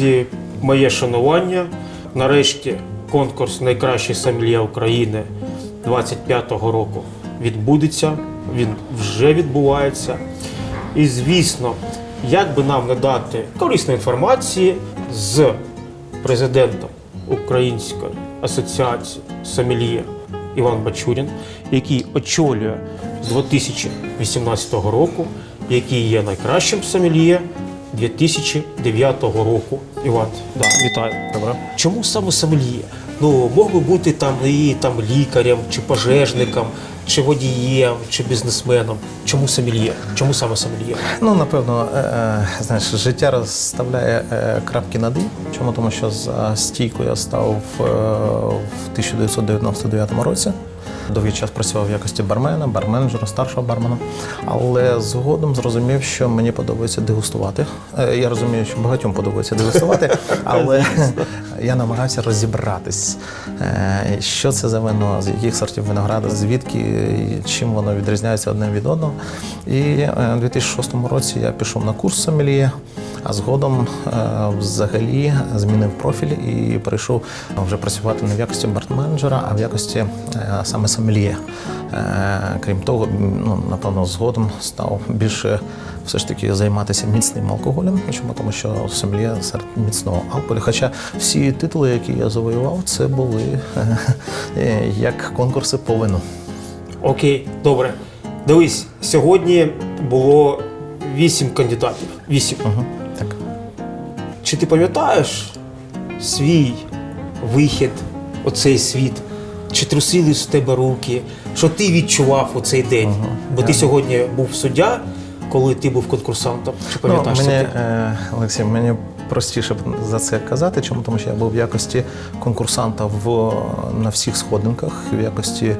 Друзі, моє шанування. Нарешті конкурс Найкращий сомельє України 25-го року відбудеться. Він вже відбувається. І звісно, як би нам не дати корисної інформації з президентом Української асоціації сомельє Іван Бачурін, який очолює з 2018 року, який є найкращим сомельє 2009 року. Іван, да, вітаю. Добре. Чому саме сомельє? Ну, мог би бути там і там лікарем, чи пожежником, чи водієм, чи бізнесменом. Чому сомельє? Чому саме сомельє? Ну, напевно, е, е, знаєш, життя розставляє е, крапки над «і». Чому? Тому що за стійку я став в 1999 році. Довгий час працював в якості бармена, барменеджера, старшого бармена. Але згодом зрозумів, що мені подобається дегустувати. Е, Я розумію, що багатьом подобається дегустувати, але я намагався розібратись, е, що це за вино, з яких сортів винограда, звідки, чим воно відрізняється одне від одного. І е, у 2006 році я пішов на курс сомельє, а згодом е, взагалі змінив профіль і перейшов вже працювати не в якості барменеджера, а в якості е, саме сомельє. Е, Крім того, ну, напевно, згодом став більше все ж таки займатися міцним алкоголем. Чому? Тому що сомельє серед міцного алкоголю. Хоча всі титули, які я завоював, це були е, як конкурси по вину. Окей, добре. Дивись, сьогодні було вісім кандидатів. Вісім. Угу. Чи ти пам'ятаєш свій вихід, оцей світ? Чи трусились в тебе руки? Що ти відчував у цей день? Бо ти сьогодні був суддя, коли ти був конкурсантом. Чи пам'ятаєш ну, мені, ти? е, Олексій, мені простіше за це казати. Чому? Тому що я був в якості конкурсанта в, на всіх сходинках. В якості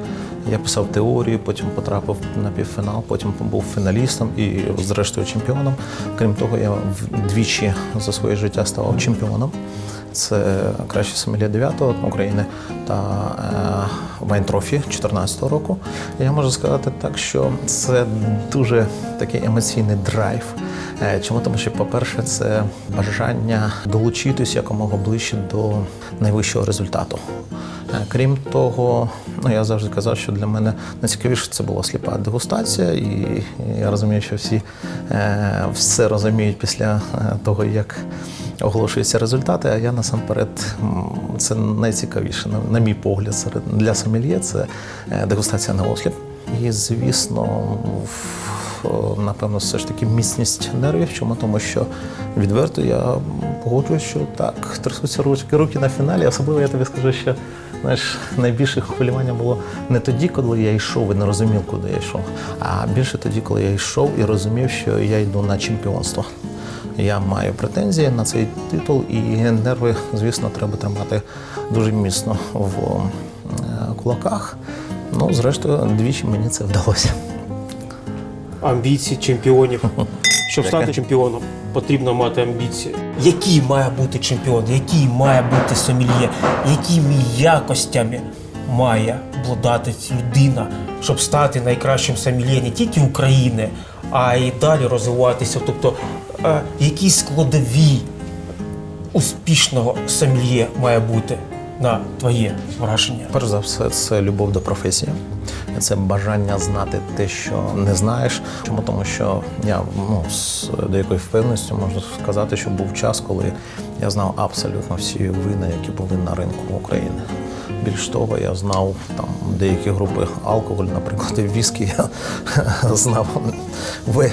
я писав теорії, потім потрапив на півфінал, потім був фіналістом і, зрештою, чемпіоном. Крім того, я вдвічі за своє життя ставав чемпіоном. Це кращий сомельє 9-го України та е, Вайнтрофі 14-го року. Я можу сказати так, що це дуже такий емоційний драйв. Е, Чому? Тому що, по-перше, це бажання долучитись якомога ближче до найвищого результату. Е, Крім того, ну я завжди казав, що для мене найцікавіше це була сліпа дегустація, і я розумію, що всі е, все розуміють після того, як оголошуються результати. А я насамперед це найцікавіше, на, мій погляд, для сомельє це дегустація на осліп. І звісно, напевно, все ж таки міцність нервів. Чому? Тому що відверто я погоджуюсь, що так, трясуться ручки руки на фіналі. Особливо я тобі скажу, що знаєш, найбільше хвилювання було не тоді, коли я йшов і не розумів, куди я йшов, а більше тоді, коли я йшов і розумів, що я йду на чемпіонство. Я маю претензії на цей титул, і нерви, звісно, треба тримати дуже міцно в е, кулаках. Ну, зрештою, двічі мені це вдалося. Амбіції чемпіонів. Щоб стати чемпіоном, потрібно мати амбіції. Який має бути чемпіон? Який має бути сомельє? Якими якостями має обладати людина, щоб стати найкращим сомельє не тільки України, а й далі розвиватися? Тобто, е, які складові успішного сомельє має бути на твоє враження? Перш за все, це любов до професії, це бажання знати те, що не знаєш. Чому тому, що я ну з деякою впевненістю можу сказати, що був час, коли я знав абсолютно всі вина, які були на ринку України. Більш того, я знав там деякі групи алкоголь, наприклад, віскі. Я знав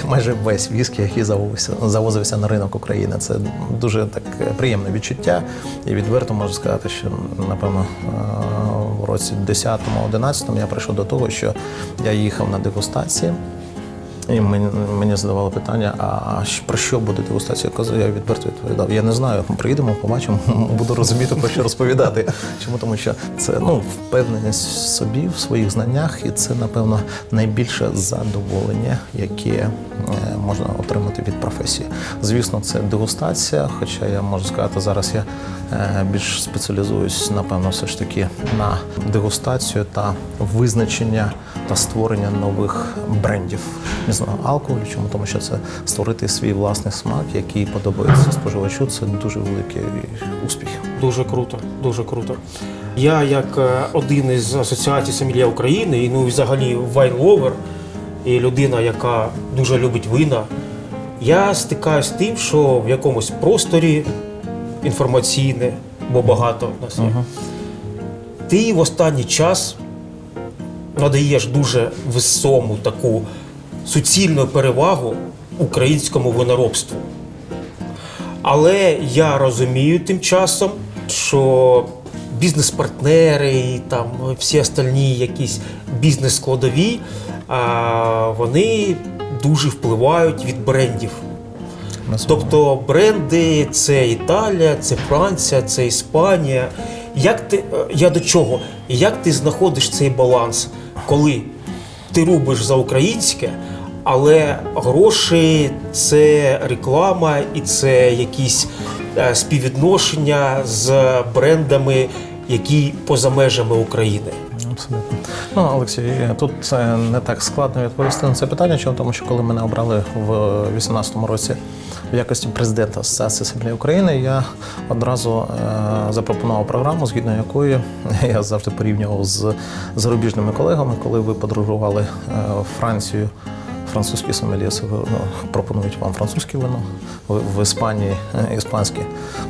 майже весь віскі, який завозився, завозився на ринок України. Це дуже так приємне відчуття. І відверто можу сказати, що напевно е, в році 10-11 я прийшов до того, що я їхав на дегустації. І мені, мені задавали питання, а про що буде дегустація? Я казав, я відверто відповідав. Я не знаю. Приїдемо, побачимо, буду розуміти, про що розповідати. Чому? Тому що це ну, впевненість в собі, в своїх знаннях, і це, напевно, найбільше задоволення, яке е, можна отримати від професії. Звісно, це дегустація, хоча я можу сказати, зараз я е, більш спеціалізуюсь, напевно, все ж таки на дегустацію та визначення та створення нових брендів міцного алкоголю. Чому тому, що це створити свій власний смак, який подобається споживачу. Це дуже великий успіх. Дуже круто, дуже круто. Я, як е, один із асоціацій Сомельє України, і ну і взагалі вайн-ловер, і людина, яка дуже любить вина, я стикаюся з тим, що в якомусь просторі інформаційне, бо багато нас є. Ти в останній час надаєш дуже весому таку суцільну перевагу українському виноробству. Але я розумію тим часом, що бізнес-партнери і там всі остальні якісь бізнес-складові, вони дуже впливають від брендів. Тобто бренди це Італія, це Франція, це Іспанія. Як ти, е, я до чого? Як ти знаходиш цей баланс, коли ти робиш за українське, але гроші це реклама і це якісь е, співвідношення з брендами, які поза межами України? Абсолютно. Ну, Олексій, тут це не так складно відповісти на це питання, чому тому що коли мене обрали в 2018 році в якості президента Асоціації Асамблеї України, я одразу е, запропонував програму, згідно якої я завжди порівнював з зарубіжними колегами, коли ви подорожували е, Францію. Французькі сомельє ну, пропонують вам французьке вино, в, Іспанії іспанські іспанське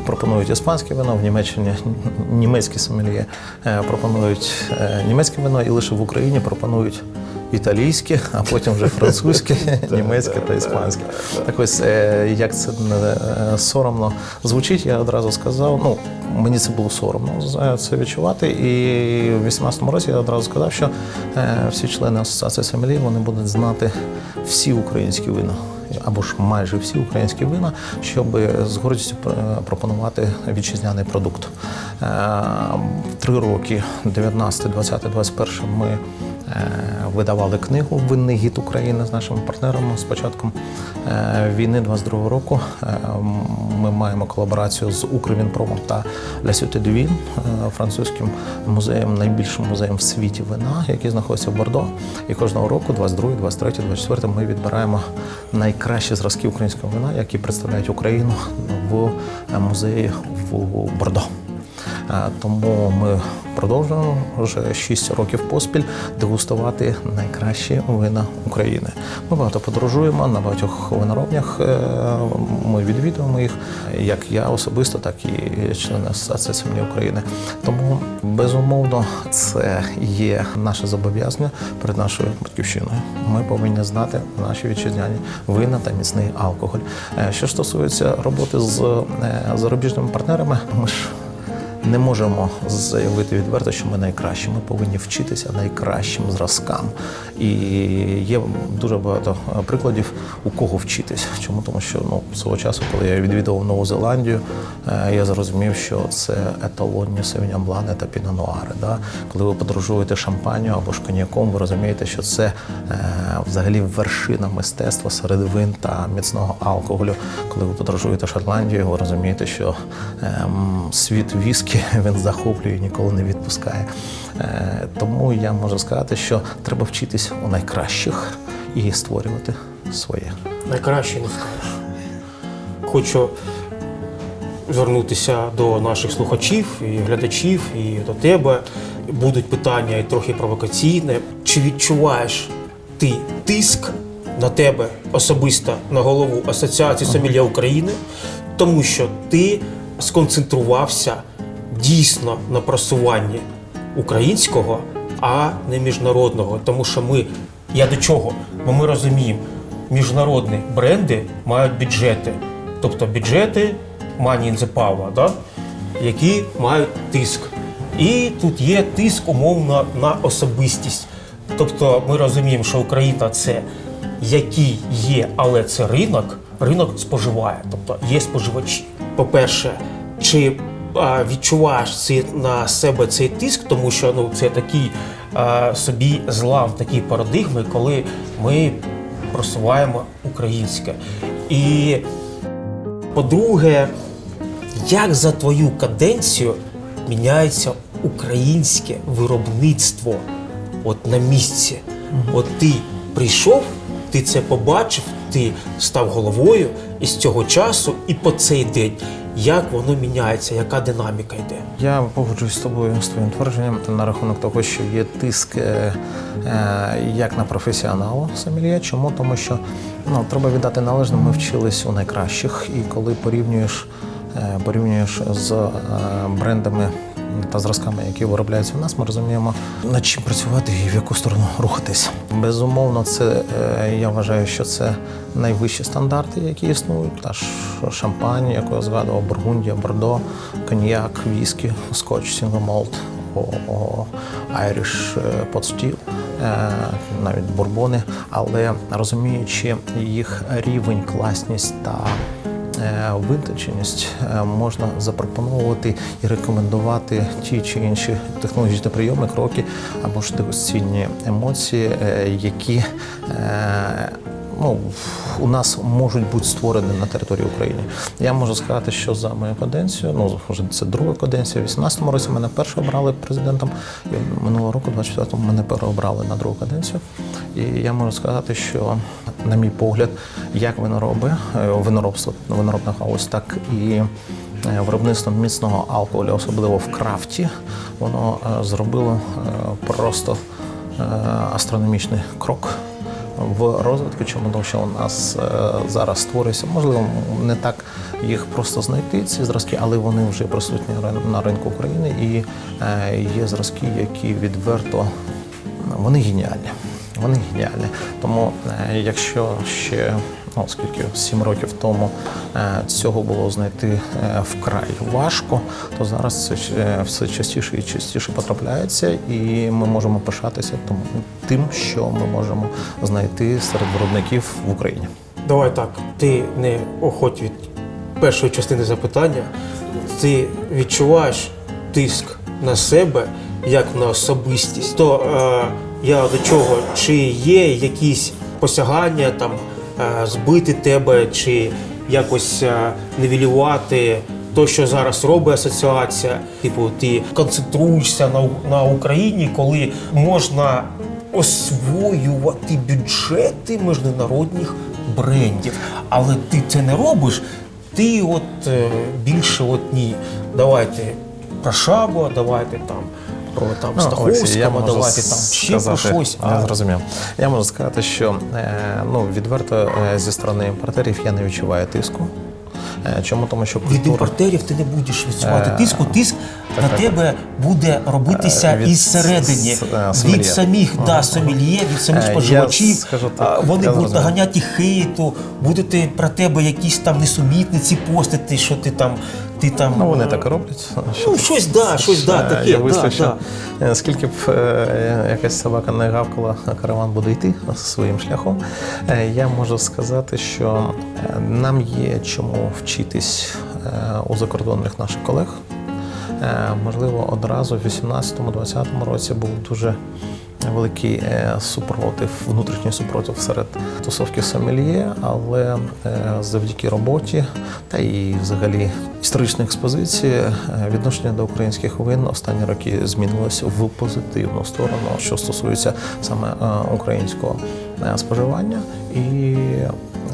пропонують іспанське вино, в Німеччині німецькі сомельє е, пропонують е, німецьке вино, і лише в Україні пропонують італійське, а потім вже французьке, німецьке та іспанське. Так ось, е, як це е, соромно звучить, я одразу сказав. Ну, мені це було соромно це відчувати. І в 18-му році я одразу сказав, що е, всі члени асоціації сомельє, вони будуть знати всі українські вина. Або ж майже всі українські вина, щоб з гордістю пропонувати вітчизняний продукт. Три роки, 19, 20, 21, ми видавали книгу Винний гід України з нашими партнерами з початком е, війни 22 року. Е, Ми маємо колаборацію з Укрвінпромом та La Cité е, французьким музеєм, найбільшим музеєм в світі вина, який знаходиться в Бордо. І кожного року, 22, 23, 24, ми відбираємо найкращі зразки українського вина, які представляють Україну в е, музеї в Бордо. Тому ми продовжуємо вже 6 років поспіль дегустувати найкращі вина України. Ми багато подорожуємо на багатьох виноробнях. е, Ми відвідуємо їх, як я особисто, так і члени Асоціації України. Тому безумовно це є наше зобов'язання перед нашою батьківщиною. Ми повинні знати наші вітчизняні вина та міцний алкоголь. Е, Що стосується роботи з е, зарубіжними партнерами, ми ж не можемо заявити відверто, що ми найкращі. Ми повинні вчитися найкращим зразкам. І є дуже багато е, прикладів, у кого вчитись. Чому? Тому що ну, свого часу, коли я відвідував Нову Зеландію, е, я зрозумів, що це еталонні блани та пінонуари. Да? Коли ви подорожуєте шампанію або ж коньяком, ви розумієте, що це е, взагалі вершина мистецтва серед вин та міцного алкоголю. Коли ви подорожуєте Шотландію, ви розумієте, що ем, світ віскі він захоплює і ніколи не відпускає. Е, тому я можу сказати, що треба вчитись у найкращих і створювати своє. Найкраще не скажеш. Хочу звернутися до наших слухачів і глядачів, і до тебе. Будуть питання і трохи провокаційне. Чи відчуваєш ти тиск на тебе особисто на голову Асоціації Сомельє України, тому що ти сконцентрувався дійсно на просуванні українського, а не міжнародного. Тому що ми, я до чого? Бо ми розуміємо, міжнародні бренди мають бюджети, тобто бюджети money in the power, да? які мають тиск. І тут є тиск умовно на особистість. Тобто ми розуміємо, що Україна це який є, але це ринок, ринок споживає, тобто є споживачі. По-перше, чи відчуваєш це на себе цей тиск, тому що ну це такий а, собі злам, такі парадигми, коли ми просуваємо українське. І по-друге, як за твою каденцію міняється українське виробництво от на місці? От ти прийшов, ти це побачив, ти став головою, і з цього часу, і по цей день, як воно міняється, яка динаміка йде. Я погоджуюсь з тобою з твоїм твердженням на рахунок того, що є тиск е, е, як на професіонала сомельє. Чому? Тому що ну, треба віддати належне, ми вчились у найкращих, і коли порівнюєш, порівнюєш з е, брендами та зразками, які виробляються в нас, ми розуміємо, над чим працювати і в яку сторону рухатись. Безумовно, це е, я вважаю, що це найвищі стандарти, які існують. Та шампань, яку я згадував, Бургундія, Бордо, коньяк, віскі, скотч, сінгомолт, Still, е, навіть бурбони. Але розуміючи їх рівень, класність та е, виточеність, е, можна запропонувати і рекомендувати ті чи інші технологічні прийоми, кроки або ж дегустаційні емоції, е, які е, ну, у нас можуть бути створені на території України. Я можу сказати, що за мою каденцію, ну вже це друга каденція, в 18-му році мене перше обрали президентом, і минулого року, 24-му, мене переобрали на другу каденцію. І я можу сказати, що, на мій погляд, як винороби, е, виноробство, виноробна галузь, так і е, виробництво міцного алкоголю, особливо в крафті, воно е, зробило просто астрономічний крок в розвитку, чому тому що у нас е, зараз створюється, можливо, не так їх просто знайти, ці зразки, але вони вже присутні на ринку України і е, є зразки, які відверто вони геніальні. Вони геніальні. Тому е, якщо ще ну, скільки сім років тому е, цього було знайти е, вкрай важко, то зараз це е, все частіше і частіше потрапляється, і ми можемо пишатися тим, що ми можемо знайти серед виробників в Україні. Давай так, ти не охоть від першої частини запитання, ти відчуваєш тиск на себе як на особистість. То е, я до чого, чи є якісь посягання там збити тебе, чи якось е, нівелювати то, що зараз робить асоціація. Типу, ти концентруєшся на, на Україні, коли можна освоювати бюджети міжнародних брендів. Але ти це не робиш. Ти от е, більше от ні. Давайте про Шабо, давайте там про там Ну, Стаховського, давайте там ще про щось. Я зрозумів. Я можу сказати, що е, ну, відверто е, зі сторони імпортерів я не відчуваю тиску. Е, Чому? Тому що від культура. імпортерів ти не будеш відчувати тиску. Тиск на тебе буде робитися від із середини, від самих да, сомельє, від самих споживачів. скажу так, Вони я будуть наганяти хейту, будете про тебе якісь там несумітниці постити, що ти там. Ти там Ну, вони е, так і роблять. Ну, щось да, щось да, Е, таке. Я да, да. е, скільки б якась собака не гавкала, караван буде йти своїм шляхом. Я можу сказати, що нам є чому вчитись у закордонних наших колег. Е, Можливо, одразу в 18-20 році був дуже великий е, супротив, внутрішній супротив серед тусовки сомельє, але е, завдяки роботі та і взагалі історичній експозиції відношення до українських вин останні роки змінилося в позитивну сторону, що стосується саме українського споживання і.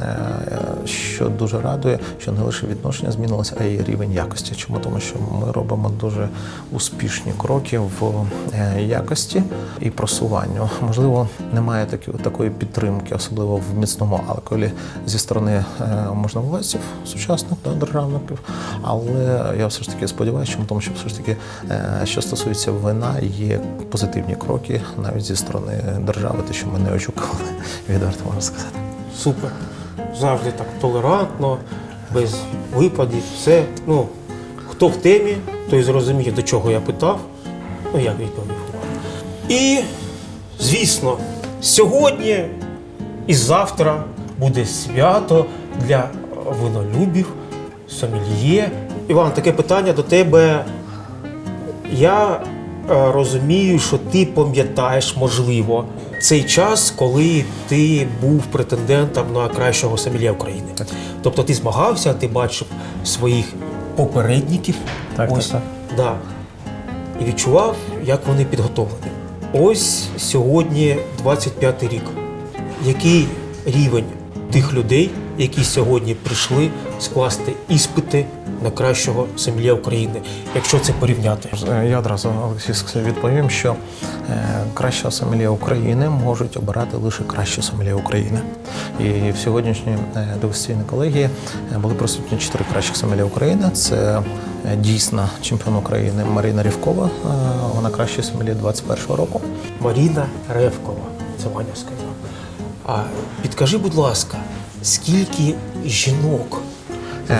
Е, Що дуже радує, що не лише відношення змінилося, а й рівень якості. Чому тому, що ми робимо дуже успішні кроки в е, якості і просуванню. Можливо, немає такі, такої підтримки, особливо в міцному алкоголі зі сторони е, можновладців, сучасних да, державників. Але я все ж таки сподіваюся, чому тому, що все ж таки, що стосується вина, є позитивні кроки навіть зі сторони держави, те, що ми не очікували, відверто можна сказати. Супер. Завжди так толерантно, без випадів, все. Ну, хто в темі, той зрозуміє, до чого я питав. Ну, як відповів. І, звісно, сьогодні і завтра буде свято для винолюбів, сомельє. Іван, таке питання до тебе. Я розумію, що ти пам'ятаєш, можливо, цей час, коли ти був претендентом на кращого сомельє України. Тобто ти змагався, ти бачив своїх попередників. Так, ось, так. Да, і відчував, як вони підготовлені. Ось сьогодні 25 рік. Який рівень тих людей, які сьогодні прийшли скласти іспити на кращого сомельє України, якщо це порівняти? Я одразу Олексій відповім, що е, кращого сомельє України можуть обирати лише кращі сомельє України. І в сьогоднішній е, дегустаційній колегії е, були присутні чотири кращих сомельє України. Це дійсна чемпіон України Марина Рівкова. Вона краща сомельє 21-го року. Маріна Ревкова, це Ваня сказав. А підкажи, будь ласка, скільки жінок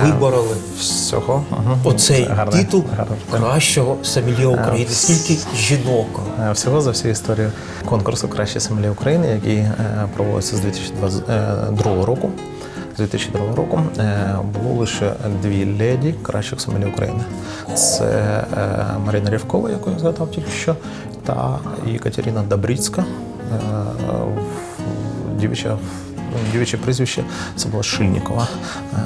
вибороли Всього оцей Гарне- титул питання. кращого сомельє України? Скільки жінок? Е, Всього за всю історію конкурсу Кращі сомельє України, який е, проводиться з 2022 року. З 2002 року е, було лише дві леді кращих сомельє України. Це е, Марина Рівкова, яку я згадав тільки що, та Екатерина Добріцька. Е, Дівча, дівче прізвище це була Шильнікова. Е,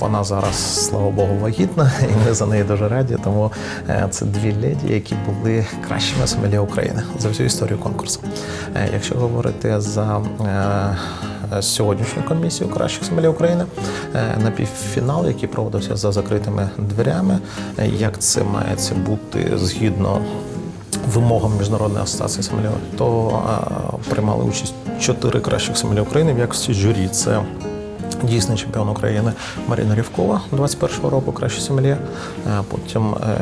Вона зараз, слава Богу, вагітна, і ми за неї дуже раді. Тому е, це дві леді, які були кращими сомельє України за всю історію конкурсу. Е, Якщо говорити за сьогоднішню комісію кращих сомельє України, на півфінал, який проводився за закритими дверями, як це має бути згідно вимогам міжнародної асоціації сомельє, то е, приймали участь чотири кращих сомельє України в якості журі. Це Дійсний чемпіон України Марина Рівкова 21-го року, кращий сомельє. Е, Потім е,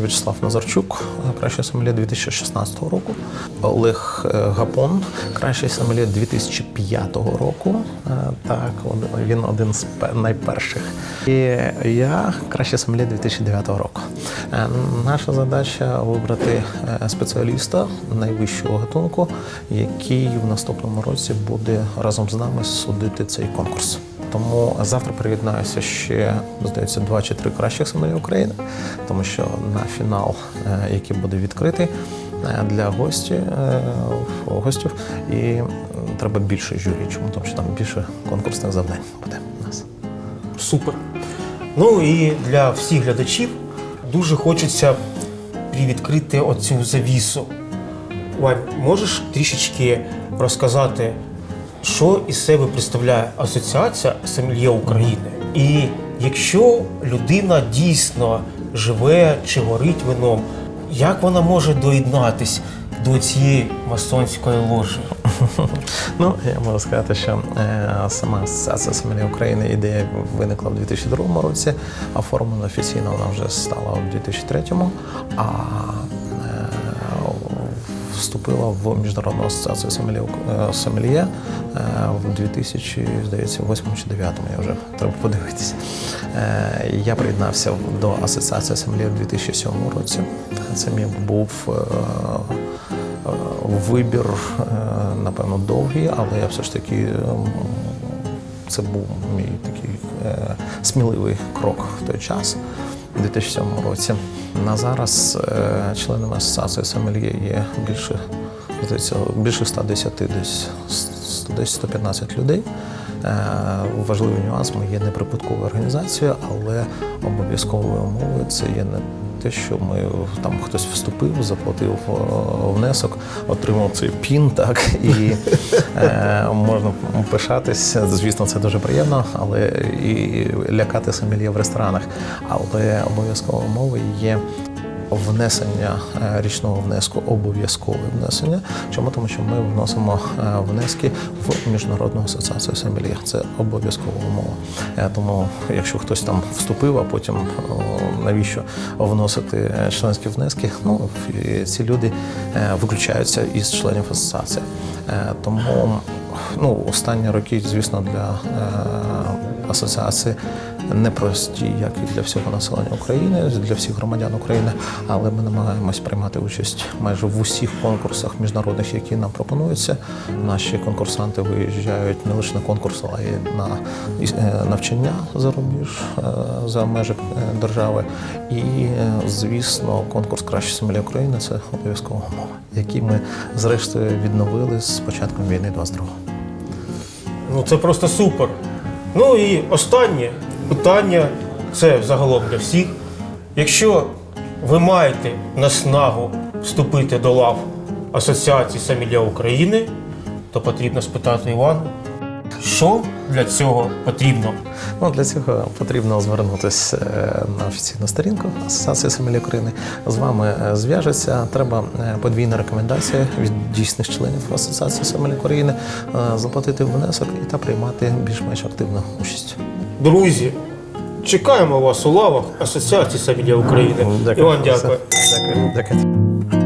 В'ячеслав Назарчук, е, кращий сомельє 2016 року. Олег е, Гапон, кращий сомельє 2005 року. Так, він один з пе- найперших. І я кращий сомельє 2009 року. Наша задача вибрати спеціаліста найвищого гатунку, який в наступному році буде разом з нами судити цей конкурс. Тому завтра приєднаюся ще, здається, два чи три кращих сомельє України, тому що на фінал, е, який буде відкритий е, для гості, е, гостів, і треба більше журі. Чому? Тому що там більше конкурсних завдань буде у нас. Супер. Ну і для всіх глядачів дуже хочеться привідкрити оцю завісу. Вань, можеш трішечки розказати, що із себе представляє Асоціація Сомельє України? І якщо людина дійсно живе чи горить вином, як вона може доєднатись до цієї масонської ложі? Ну, я можу сказати, що е, сама асоціація сомельє України ідея виникла в 2002 році, оформлена офіційно вона вже стала у 2003, а вступила в міжнародну асоціацію сомельє, е, е, в 2000, здається, 8 чи 9, я вже треба подивитися. Е, Я приєднався до асоціації сомельє в 2007 році. Це мій був Вибір, напевно, довгий, але я все ж таки це був мій такий сміливий крок в той час, у 2007 році. На зараз е, членами асоціації Сомельє є більше, здається, більше 110, десь 110-115 людей. Е, Важливий нюанс, ми є неприбутковою організацією, але обов'язковою умовою це є не те, що ми там хтось вступив, заплатив е, внесок, отримав цей пін, так і е, можна пишатися. Звісно, це дуже приємно, але і лякати сомельє в ресторанах. Але обов'язково мови є внесення е, річного внеску, обов'язкове внесення. Чому? Тому що ми вносимо е, внески в міжнародну асоціацію сомельє. Це обов'язкова умова. Е, Тому, якщо хтось там вступив, а потім навіщо вносити членські внески, ну ці люди виключаються із членів асоціації. Тому ну, останні роки, звісно, для асоціації непрості, як і для всього населення України, для всіх громадян України, але ми намагаємось приймати участь майже в усіх конкурсах міжнародних, які нам пропонуються. Наші конкурсанти виїжджають не лише на конкурс, а й на е, навчання за рубіж е, за межі е, держави. І, звісно, конкурс Краще сомельє України це обов'язкова умова, який ми зрештою відновили з початком війни 22-го. Ну це просто супер. Ну і останнє питання це загалом для всіх. Якщо ви маєте наснагу вступити до лав Асоціації Сомельє України, то потрібно спитати Івана, що для цього потрібно? Ну, для цього потрібно звернутися е, на офіційну сторінку Асоціації Сомелі України. З вами е, зв'яжуться. Треба е, подвійна рекомендація від дійсних членів Асоціації Сомелі України заплатити внесок і та приймати більш-менш активну участь. Друзі, чекаємо вас у лавах Асоціації Сомельє України. Іван, дякую. Дякую. Дякую.